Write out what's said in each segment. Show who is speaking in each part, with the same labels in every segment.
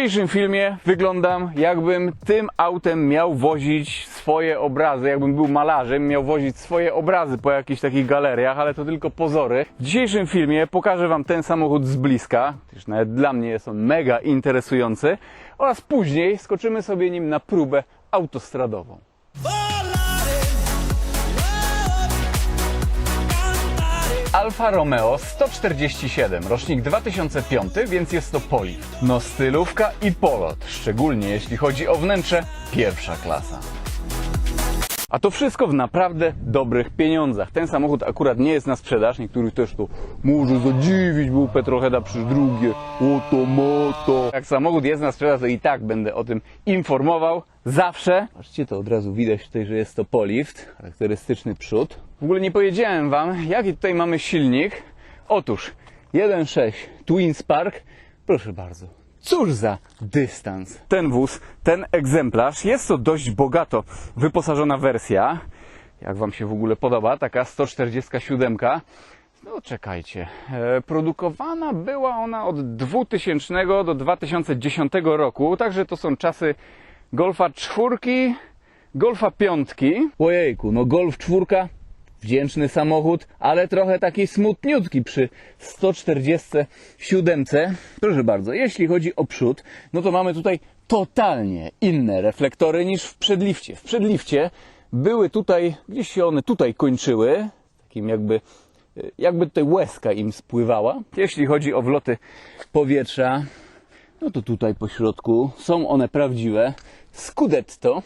Speaker 1: dzisiejszym filmie wyglądam jakbym tym autem miał wozić swoje obrazy, jakbym był malarzem, miał wozić swoje obrazy po jakichś takich galeriach, ale to tylko pozory. W dzisiejszym filmie pokażę Wam ten samochód z bliska, gdyż nawet dla mnie jest on mega interesujący, oraz później skoczymy sobie nim na próbę autostradową. Alfa Romeo 147, rocznik 2005, więc jest to Polift. No stylówka i polot, szczególnie jeśli chodzi o wnętrze pierwsza klasa. A to wszystko w naprawdę dobrych pieniądzach. Ten samochód akurat nie jest na sprzedaż. Niektórych też to może zadziwić, był Petroheda przy drugie. Oto moto. Jak samochód jest na sprzedaż, to i tak będę o tym informował. Zawsze. Patrzcie, to od razu widać tutaj, że jest to Polift. Charakterystyczny przód. W ogóle nie powiedziałem Wam, jaki tutaj mamy silnik. Otóż 1.6 Twin Spark. Proszę bardzo. Cóż za dystans. Ten wóz, ten egzemplarz, jest to dość bogato wyposażona wersja. Jak Wam się w ogóle podoba, taka 147. No czekajcie, e, produkowana była ona od 2000 do 2010 roku, także to są czasy Golfa czwórki, Golfa piątki. Ojejku, no Golf czwórka Wdzięczny samochód, ale trochę taki smutniutki przy 147. Proszę bardzo, jeśli chodzi o przód, no to mamy tutaj totalnie inne reflektory niż w przedlifcie. W przedlifcie były tutaj, gdzieś się one tutaj kończyły, takim jakby, jakby tutaj łezka im spływała. Jeśli chodzi o wloty powietrza, no to tutaj po środku są one prawdziwe. Scudetto,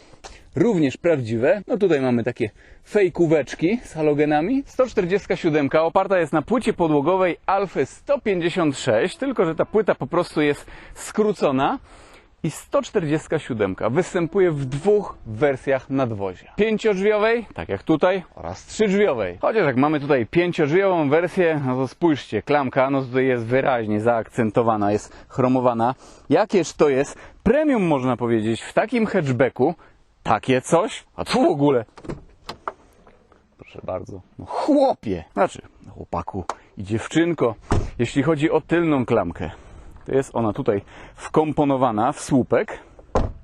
Speaker 1: również prawdziwe. No tutaj mamy takie fejkóweczki z halogenami. 147 oparta jest na płycie podłogowej Alfy 156, tylko że ta płyta po prostu jest skrócona. I 147 występuje w dwóch wersjach nadwozia. Pięciodrzwiowej, tak jak tutaj, oraz trzydrzwiowej. Chociaż jak mamy tutaj pięciodrzwiową wersję, no to spójrzcie, klamka no tutaj jest wyraźnie zaakcentowana, jest chromowana. Jakież to jest premium można powiedzieć w takim hatchbacku, takie coś, a tu w ogóle Proszę bardzo. No chłopie! Znaczy, chłopaku i dziewczynko. Jeśli chodzi o tylną klamkę, jest ona tutaj wkomponowana w słupek.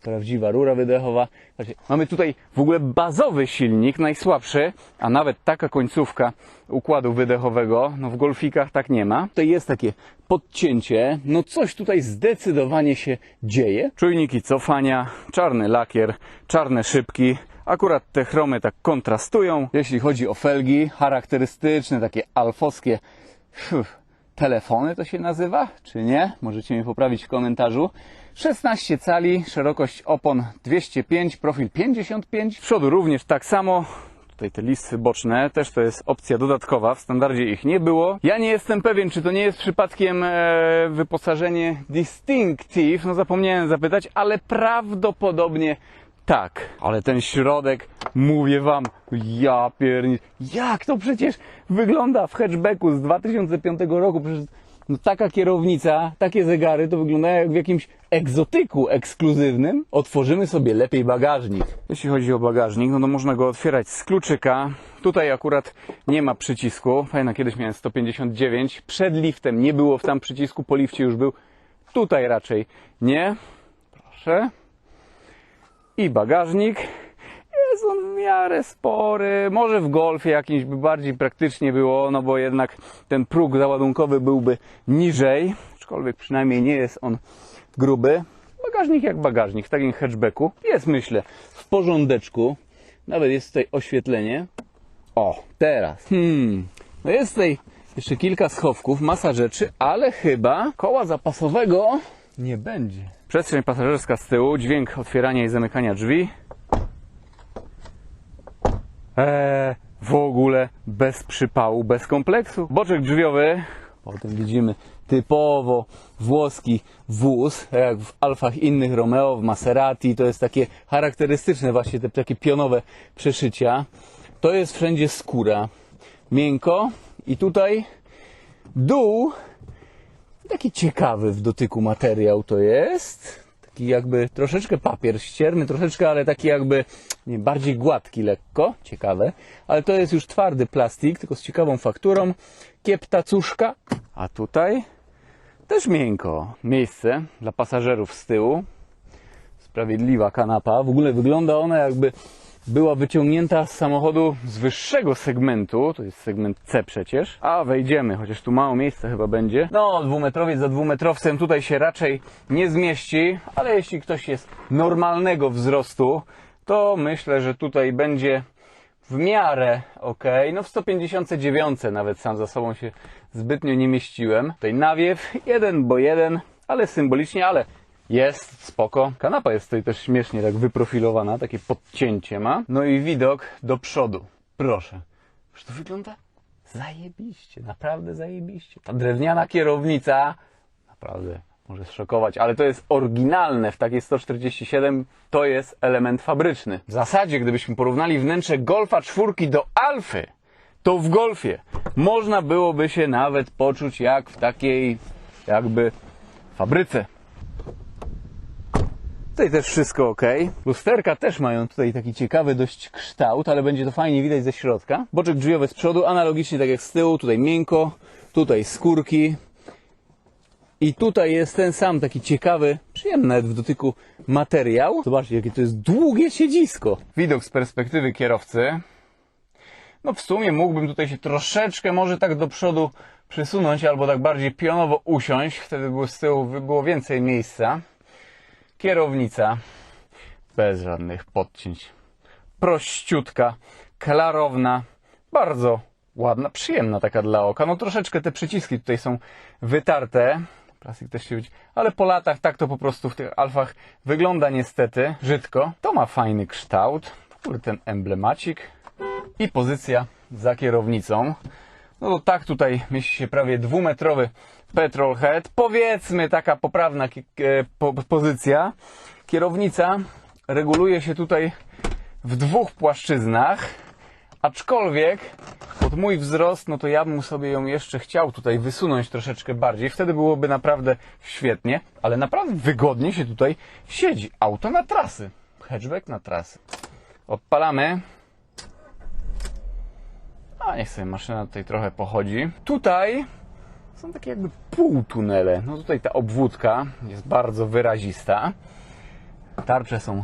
Speaker 1: Prawdziwa rura wydechowa. Znaczy, mamy tutaj w ogóle bazowy silnik, najsłabszy, a nawet taka końcówka układu wydechowego, no w golfikach tak nie ma. Tutaj jest takie podcięcie, no coś tutaj zdecydowanie się dzieje. Czujniki cofania, czarny lakier, czarne szybki, Akurat te chromy tak kontrastują. Jeśli chodzi o felgi, charakterystyczne, takie alfowskie Fuh, telefony to się nazywa, czy nie? Możecie mnie poprawić w komentarzu. 16 cali, szerokość opon 205, profil 55. W przodu również tak samo. Tutaj te listwy boczne, też to jest opcja dodatkowa, w standardzie ich nie było. Ja nie jestem pewien, czy to nie jest przypadkiem e, wyposażenie Distinctive, no zapomniałem zapytać, ale prawdopodobnie tak, ale ten środek, mówię wam, ja pierni... Jak to przecież wygląda w hatchbacku z 2005 roku? Przecież no, taka kierownica, takie zegary to wyglądają jak w jakimś egzotyku ekskluzywnym. Otworzymy sobie lepiej bagażnik. Jeśli chodzi o bagażnik, no to można go otwierać z kluczyka. Tutaj akurat nie ma przycisku. Fajna, kiedyś miałem 159. Przed liftem nie było w tam przycisku, po lifcie już był. Tutaj raczej nie. Proszę i bagażnik. Jest on w miarę spory. Może w golfie jakimś by bardziej praktycznie było, no bo jednak ten próg załadunkowy byłby niżej, aczkolwiek przynajmniej nie jest on gruby. Bagażnik jak bagażnik w takim hatchbacku jest myślę w porządeczku. Nawet jest tutaj oświetlenie. O, teraz. Hmm. No jest tutaj jeszcze kilka schowków, masa rzeczy, ale chyba koła zapasowego nie będzie. Przestrzeń pasażerska z tyłu, dźwięk otwierania i zamykania drzwi. Eee, w ogóle bez przypału, bez kompleksu. Boczek drzwiowy, potem widzimy typowo włoski wóz, jak w Alfach innych Romeo, w Maserati, to jest takie charakterystyczne właśnie te takie pionowe przeszycia. To jest wszędzie skóra, miękko i tutaj dół Taki ciekawy w dotyku materiał to jest. Taki jakby troszeczkę papier ścierny, troszeczkę, ale taki jakby nie, bardziej gładki lekko. Ciekawe. Ale to jest już twardy plastik, tylko z ciekawą fakturą. Kieptacuszka. A tutaj też miękko. Miejsce dla pasażerów z tyłu. Sprawiedliwa kanapa. W ogóle wygląda ona jakby była wyciągnięta z samochodu z wyższego segmentu, to jest segment C przecież, a wejdziemy, chociaż tu mało miejsca chyba będzie. No, dwumetrowiec za dwumetrowcem tutaj się raczej nie zmieści, ale jeśli ktoś jest normalnego wzrostu, to myślę, że tutaj będzie w miarę ok. No w 159 nawet sam za sobą się zbytnio nie mieściłem. Tutaj nawiew, jeden bo jeden, ale symbolicznie, ale jest spoko. Kanapa jest tutaj też śmiesznie tak wyprofilowana, takie podcięcie ma. No i widok do przodu. Proszę. Już to wygląda zajebiście, naprawdę zajebiście. Ta drewniana kierownica naprawdę może szokować, ale to jest oryginalne w takiej 147, to jest element fabryczny. W zasadzie, gdybyśmy porównali wnętrze Golfa czwórki do Alfy, to w Golfie można byłoby się nawet poczuć jak w takiej jakby fabryce. Tutaj też wszystko ok. Lusterka też mają tutaj taki ciekawy dość kształt, ale będzie to fajnie widać ze środka. Boczek drzwiowy z przodu, analogicznie tak jak z tyłu, tutaj miękko, tutaj skórki. I tutaj jest ten sam taki ciekawy, przyjemny nawet w dotyku materiał. Zobaczcie, jakie to jest długie siedzisko. Widok z perspektywy kierowcy. No w sumie mógłbym tutaj się troszeczkę może tak do przodu przesunąć, albo tak bardziej pionowo usiąść. Wtedy było z tyłu by było więcej miejsca. Kierownica bez żadnych podcięć. Prościutka, klarowna, bardzo ładna, przyjemna taka dla oka. No troszeczkę te przyciski tutaj są wytarte. Plastik też się być, ale po latach tak to po prostu w tych alfach wygląda niestety brzydko. To ma fajny kształt. W ogóle ten emblemacik i pozycja za kierownicą. No to tak tutaj mieści się prawie dwumetrowy petrolhead. Powiedzmy taka poprawna e, po, pozycja. Kierownica reguluje się tutaj w dwóch płaszczyznach. Aczkolwiek pod mój wzrost, no to ja bym sobie ją jeszcze chciał tutaj wysunąć troszeczkę bardziej. Wtedy byłoby naprawdę świetnie, ale naprawdę wygodnie się tutaj siedzi. Auto na trasy. Hatchback na trasy. Odpalamy. A niech sobie maszyna tutaj trochę pochodzi. Tutaj są takie jakby półtunele. No tutaj ta obwódka jest bardzo wyrazista. Tarcze są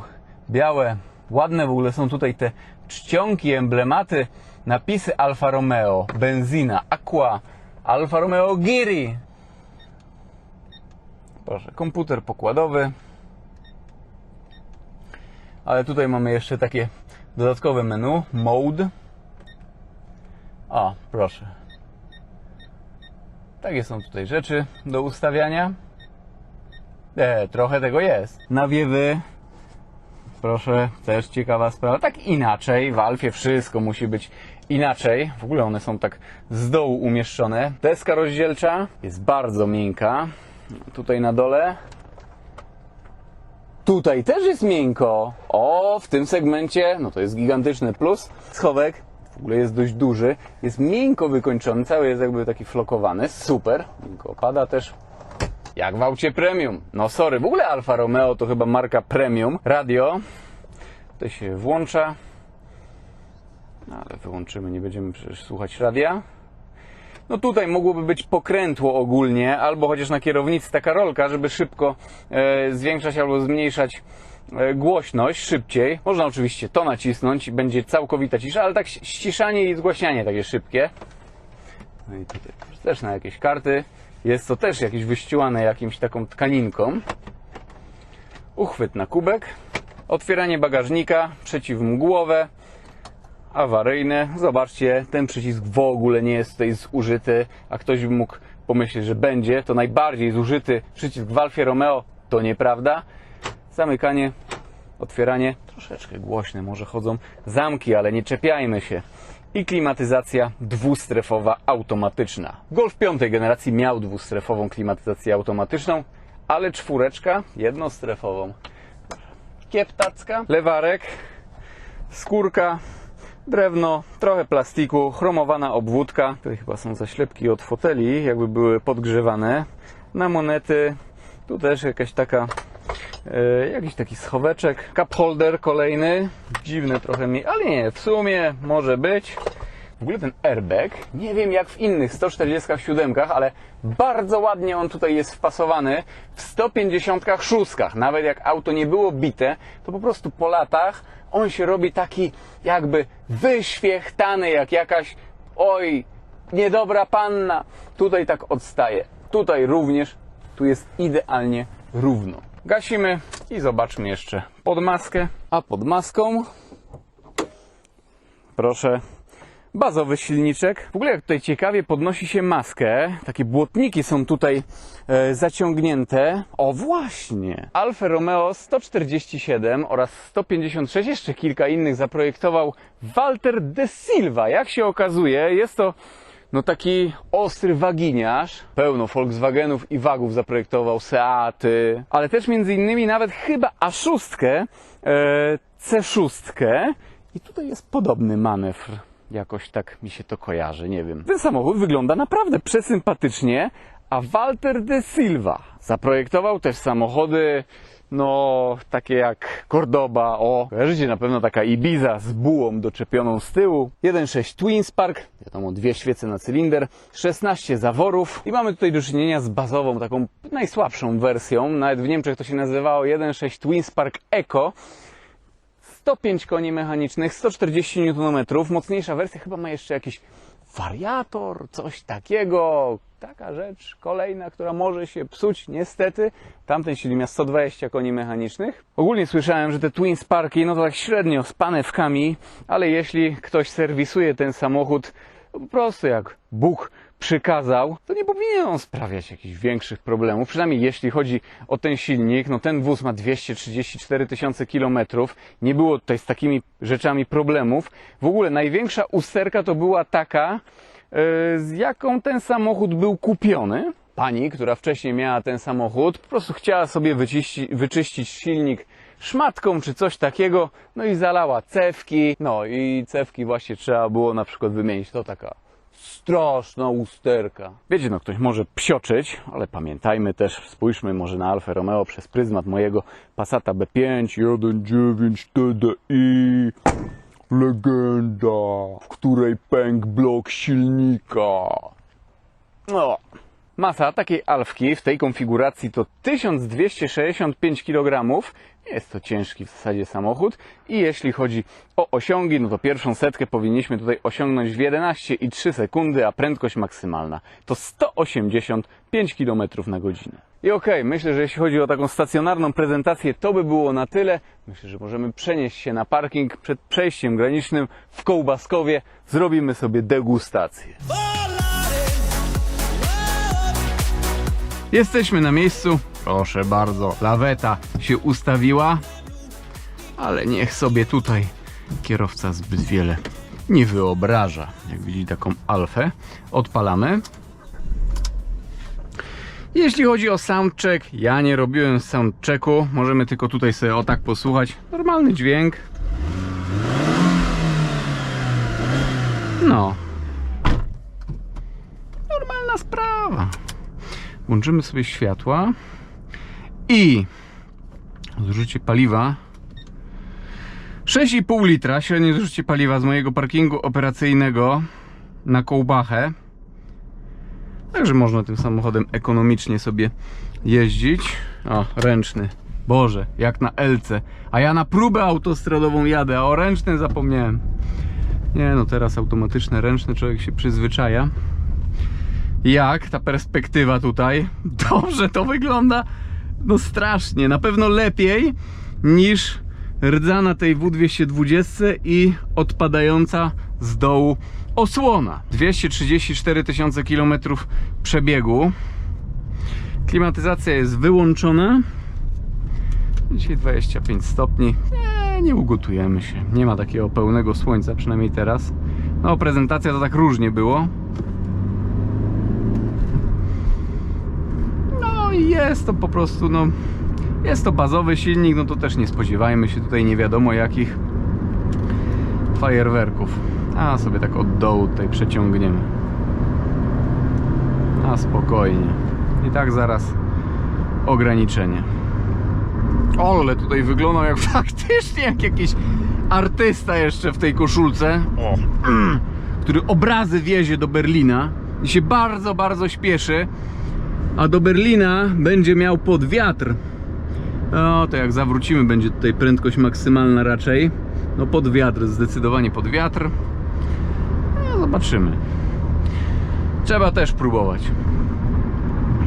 Speaker 1: białe, ładne w ogóle są tutaj te czcionki, emblematy, napisy Alfa Romeo, benzina, aqua, Alfa Romeo Giri. Proszę, komputer pokładowy. Ale tutaj mamy jeszcze takie dodatkowe menu, mode. O, proszę. Takie są tutaj rzeczy do ustawiania. E, trochę tego jest. Nawiewy. Proszę, też ciekawa sprawa. Tak inaczej, w Alfie wszystko musi być inaczej. W ogóle one są tak z dołu umieszczone. Deska rozdzielcza jest bardzo miękka. Tutaj na dole. Tutaj też jest miękko. O, w tym segmencie, no to jest gigantyczny plus. Schowek w ogóle jest dość duży. Jest miękko wykończony, cały jest jakby taki flokowany. Super. Miękko opada też. Jak w aucie premium. No sorry, w ogóle Alfa Romeo to chyba marka premium. Radio. To się włącza. No, ale wyłączymy, nie będziemy przecież słuchać radia. No tutaj mogłoby być pokrętło ogólnie, albo chociaż na kierownicy taka rolka, żeby szybko e, zwiększać albo zmniejszać głośność szybciej. Można oczywiście to nacisnąć i będzie całkowita cisza, ale tak ściszanie i zgłaśnianie takie szybkie. No i tutaj też na jakieś karty. Jest to też jakieś wyściłane jakimś taką tkaninką. Uchwyt na kubek. Otwieranie bagażnika, przeciwmgłowe, awaryjne. Zobaczcie, ten przycisk w ogóle nie jest tutaj zużyty, a ktoś by mógł pomyśleć, że będzie. To najbardziej zużyty przycisk w Alfie Romeo. To nieprawda. Zamykanie, otwieranie, troszeczkę głośne może chodzą zamki, ale nie czepiajmy się. I klimatyzacja dwustrefowa automatyczna. Golf piątej generacji miał dwustrefową klimatyzację automatyczną, ale czwóreczka jednostrefową. Kieptacka, lewarek, skórka, drewno, trochę plastiku, chromowana obwódka. Tutaj chyba są zaślepki od foteli, jakby były podgrzewane. Na monety, tu też jakaś taka, jakiś taki schoweczek. Cup holder kolejny, dziwny trochę mi, ale nie, w sumie może być. W ogóle ten airbag, nie wiem jak w innych 147, ale bardzo ładnie on tutaj jest wpasowany w 156. Nawet jak auto nie było bite, to po prostu po latach on się robi taki jakby wyświechtany, jak jakaś oj, niedobra panna. Tutaj tak odstaje. Tutaj również, tu jest idealnie równo. Gasimy i zobaczmy jeszcze pod maskę. A pod maską proszę bazowy silniczek. W ogóle jak tutaj ciekawie podnosi się maskę, takie błotniki są tutaj e, zaciągnięte. O właśnie! Alfa Romeo 147 oraz 156, jeszcze kilka innych zaprojektował Walter de Silva. Jak się okazuje, jest to no taki ostry waginiarz. Pełno Volkswagenów i wagów zaprojektował, Seaty, ale też między innymi nawet chyba A6, e, C6 i tutaj jest podobny manewr. Jakoś tak mi się to kojarzy, nie wiem. Ten samochód wygląda naprawdę przesympatycznie, a Walter de Silva zaprojektował też samochody, no, takie jak Cordoba, o, kojarzycie na pewno taka Ibiza z bułą doczepioną z tyłu, 1.6 Twin Spark, wiadomo, dwie świece na cylinder, 16 zaworów. I mamy tutaj do czynienia z bazową, taką najsłabszą wersją, nawet w Niemczech to się nazywało 1.6 Twin Spark Eco, 105 koni mechanicznych, 140 Nm. Mocniejsza wersja chyba ma jeszcze jakiś wariator, coś takiego. Taka rzecz kolejna, która może się psuć, niestety. Tamten silnik miał 120 koni mechanicznych. Ogólnie słyszałem, że te Twin Sparki, no to tak średnio z panewkami, ale jeśli ktoś serwisuje ten samochód, po prostu jak Bóg przykazał, to nie powinien on sprawiać jakichś większych problemów. Przynajmniej jeśli chodzi o ten silnik, no ten wóz ma 234 tysiące kilometrów. Nie było tutaj z takimi rzeczami problemów. W ogóle największa usterka to była taka, e, z jaką ten samochód był kupiony. Pani, która wcześniej miała ten samochód, po prostu chciała sobie wyczyści, wyczyścić silnik szmatką czy coś takiego, no i zalała cewki. No i cewki właśnie trzeba było na przykład wymienić. To taka straszna usterka. Wiecie, no ktoś może psioczyć, ale pamiętajmy też, spójrzmy może na Alfa Romeo przez pryzmat mojego Passata B5 1.9 TDI. Legenda, w której pękł blok silnika. No. Masa takiej Alfki w tej konfiguracji to 1265 kg. Jest to ciężki w zasadzie samochód. I jeśli chodzi o osiągi, no to pierwszą setkę powinniśmy tutaj osiągnąć w 11,3 sekundy, a prędkość maksymalna to 185 km na godzinę. I okej, myślę, że jeśli chodzi o taką stacjonarną prezentację, to by było na tyle. Myślę, że możemy przenieść się na parking przed przejściem granicznym w Kołbaskowie. Zrobimy sobie degustację. Jesteśmy na miejscu. Proszę bardzo, laweta się ustawiła, ale niech sobie tutaj kierowca zbyt wiele nie wyobraża. Jak widzi taką alfę, odpalamy. Jeśli chodzi o soundcheck, ja nie robiłem soundchecku. Możemy tylko tutaj sobie o tak posłuchać. Normalny dźwięk. No. Normalna sprawa. Włączymy sobie światła i zużycie paliwa 6,5 litra średnie zużycie paliwa z mojego parkingu operacyjnego na Kołbachę. Także można tym samochodem ekonomicznie sobie jeździć. O, ręczny. Boże, jak na LC. A ja na próbę autostradową jadę, a o ręcznym zapomniałem. Nie no, teraz automatyczne ręczne człowiek się przyzwyczaja jak ta perspektywa tutaj. Dobrze to wygląda. No strasznie, na pewno lepiej niż rdza na tej W220 i odpadająca z dołu osłona. 234 tysiące kilometrów przebiegu. Klimatyzacja jest wyłączona. Dzisiaj 25 stopni. Nie, nie ugotujemy się. Nie ma takiego pełnego słońca, przynajmniej teraz. No, prezentacja to tak różnie było. No i jest to po prostu, no jest to bazowy silnik, no to też nie spodziewajmy się tutaj nie wiadomo jakich fajerwerków. A sobie tak od dołu tutaj przeciągniemy. A spokojnie. I tak zaraz ograniczenie. O, ale tutaj wyglądał jak faktycznie jak jakiś artysta jeszcze w tej koszulce. O, który obrazy wiezie do Berlina i się bardzo, bardzo śpieszy, a do Berlina będzie miał pod wiatr. No to jak zawrócimy, będzie tutaj prędkość maksymalna raczej. No pod wiatr, zdecydowanie pod wiatr. No, zobaczymy. Trzeba też próbować.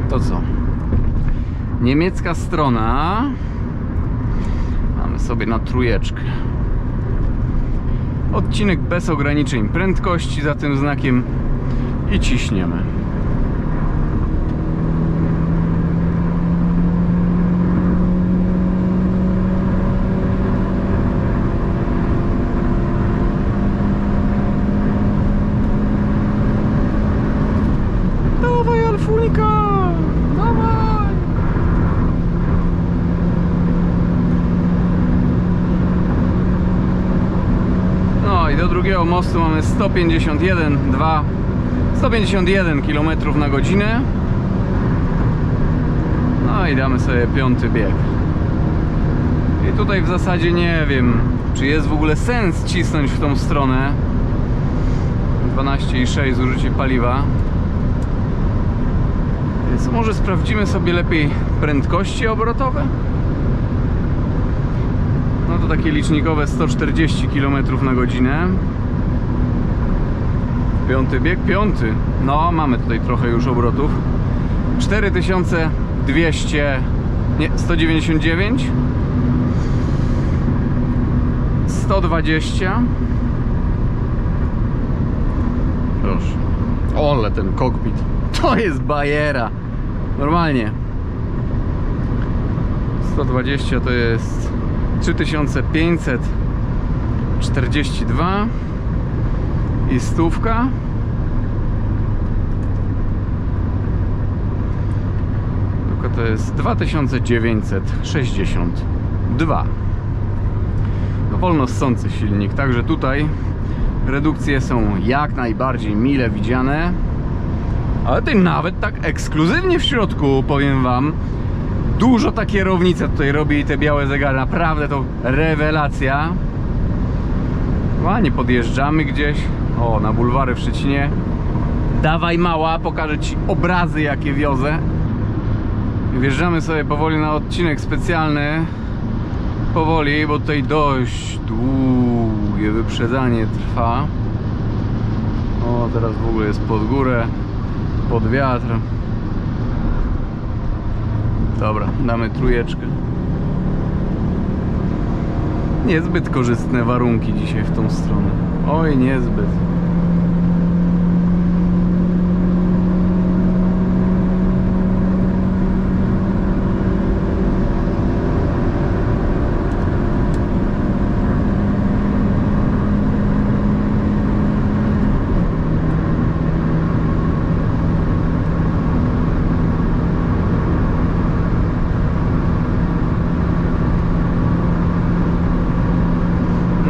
Speaker 1: To co? Niemiecka strona. Mamy sobie na trójeczkę. Odcinek bez ograniczeń prędkości za tym znakiem i ciśniemy. Dawaj Alfunika! Dawaj! No i do drugiego mostu mamy 151, 2, 151 km na godzinę. No i damy sobie piąty bieg. I tutaj w zasadzie nie wiem, czy jest w ogóle sens cisnąć w tą stronę. 12,6 zużycie paliwa. Więc może sprawdzimy sobie lepiej prędkości obrotowe? To takie licznikowe 140 km na godzinę. Piąty bieg, piąty. No, mamy tutaj trochę już obrotów. 4200, nie, 199. 120. Proszę. Ole ten kokpit. To jest bajera. Normalnie. 120 to jest 3542 i stówka. Tylko to jest 2962. No wolno ssący silnik, także tutaj redukcje są jak najbardziej mile widziane. Ale tutaj nawet tak ekskluzywnie w środku, powiem wam, dużo ta kierownica tutaj robi i te białe zegary, naprawdę to rewelacja. Ładnie podjeżdżamy gdzieś, o na bulwary w Szczecinie. Dawaj mała, pokażę ci obrazy jakie wiozę. Wjeżdżamy sobie powoli na odcinek specjalny. Powoli, bo tutaj dość długie wyprzedzanie trwa. O, teraz w ogóle jest pod górę, pod wiatr. Dobra, damy trójeczkę. Niezbyt korzystne warunki dzisiaj w tą stronę. Oj, niezbyt.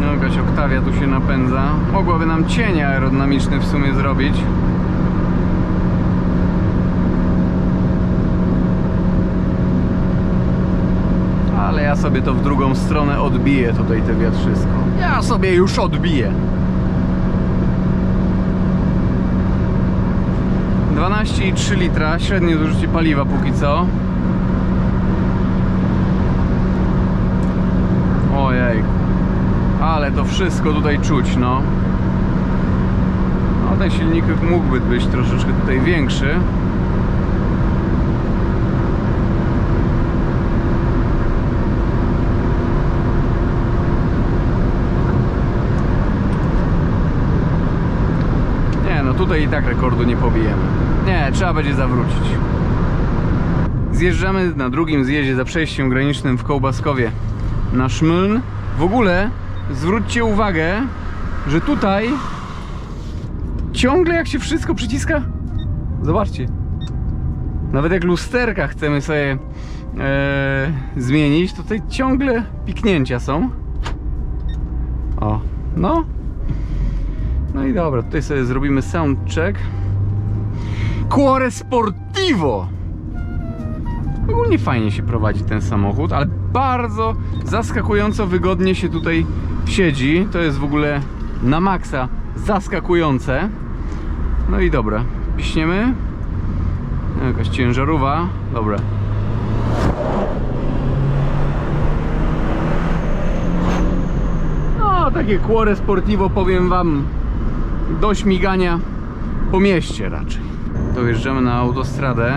Speaker 1: No jakaś oktawia tu się napędza. Nam cień aerodynamiczny w sumie zrobić. Ale ja sobie to w drugą stronę odbiję tutaj te wiatrzysko. Ja sobie już odbiję. 12,3 litra, średnie zużycie paliwa póki co. Ojej, ale to wszystko tutaj czuć, no. Ten silnik mógłby być troszeczkę tutaj większy. Nie, no tutaj i tak rekordu nie pobijemy. Nie, trzeba będzie zawrócić. Zjeżdżamy na drugim zjeździe za przejściem granicznym w Kołbaskowie na Szmyln. W ogóle zwróćcie uwagę, że tutaj ciągle jak się wszystko przyciska, zobaczcie. Nawet jak lusterka chcemy sobie e, zmienić, to tutaj ciągle piknięcia są. O, no. No i dobra, tutaj sobie zrobimy soundcheck. Cuore Sportivo! Ogólnie fajnie się prowadzi ten samochód, ale bardzo zaskakująco wygodnie się tutaj siedzi. To jest w ogóle na maksa zaskakujące. No i dobra, piśniemy. Jakaś ciężarówka. Dobra. No, takie kłore sportivo powiem wam do śmigania po mieście raczej. Dojeżdżamy na autostradę.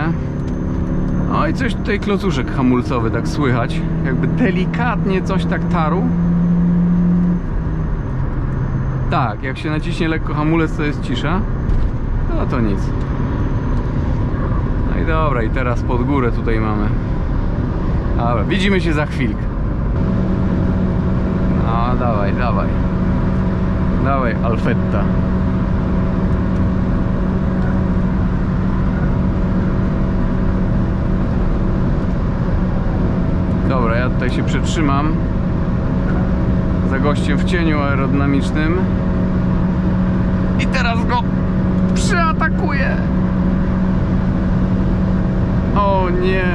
Speaker 1: O i coś tutaj klocuszek hamulcowy tak słychać. Jakby delikatnie coś tak taru. Tak, jak się naciśnie lekko hamulec to jest cisza. No to nic. No i dobra, i teraz pod górę tutaj mamy. Dobra, widzimy się za chwilkę. No, dawaj, dawaj. Dawaj, Alfetta. Dobra, ja tutaj się przetrzymam za gościem w cieniu aerodynamicznym. I teraz go przeatakuję. O nie.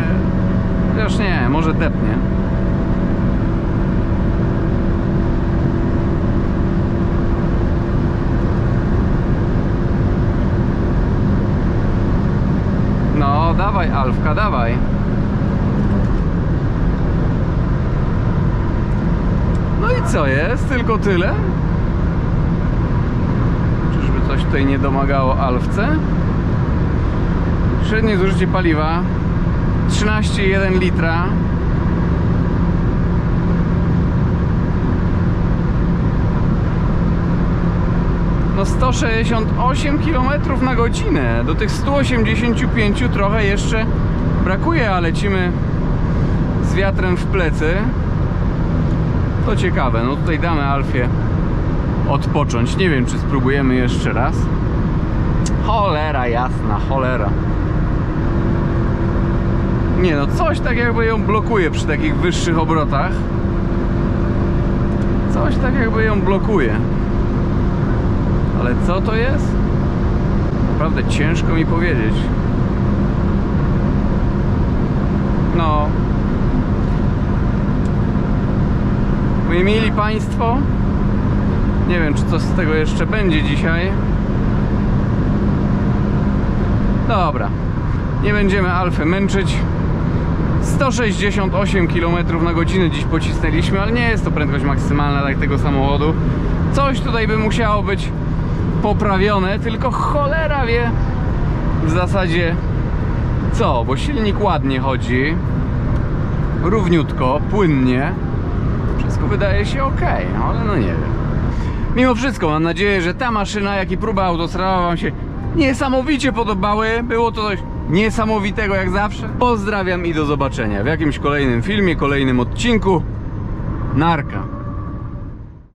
Speaker 1: Już nie, może depnie. No, dawaj, Alfka, dawaj. No i co jest? Tylko tyle? Coś tutaj nie domagało Alfce? Średnie zużycie paliwa 13,1 litra. No 168 km na godzinę. Do tych 185 trochę jeszcze brakuje, a lecimy z wiatrem w plecy. To ciekawe, no tutaj damy Alfie odpocząć. Nie wiem, czy spróbujemy jeszcze raz. Cholera jasna, cholera. Nie no, coś tak jakby ją blokuje przy takich wyższych obrotach. Coś tak jakby ją blokuje. Ale co to jest? Naprawdę ciężko mi powiedzieć. No, mili Państwo, nie wiem, czy coś z tego jeszcze będzie dzisiaj. Dobra, nie będziemy Alfy męczyć. 168 km na godzinę dziś pocisnęliśmy, ale nie jest to prędkość maksymalna dla tego samochodu. Coś tutaj by musiało być poprawione, tylko cholera wie w zasadzie co, bo silnik ładnie chodzi, równiutko, płynnie wszystko wydaje się ok, ale no nie wiem. Mimo wszystko mam nadzieję, że ta maszyna, jak i próba autostradowa Wam się niesamowicie podobały. Było to coś niesamowitego jak zawsze. Pozdrawiam i do zobaczenia w jakimś kolejnym filmie, kolejnym odcinku. Narka.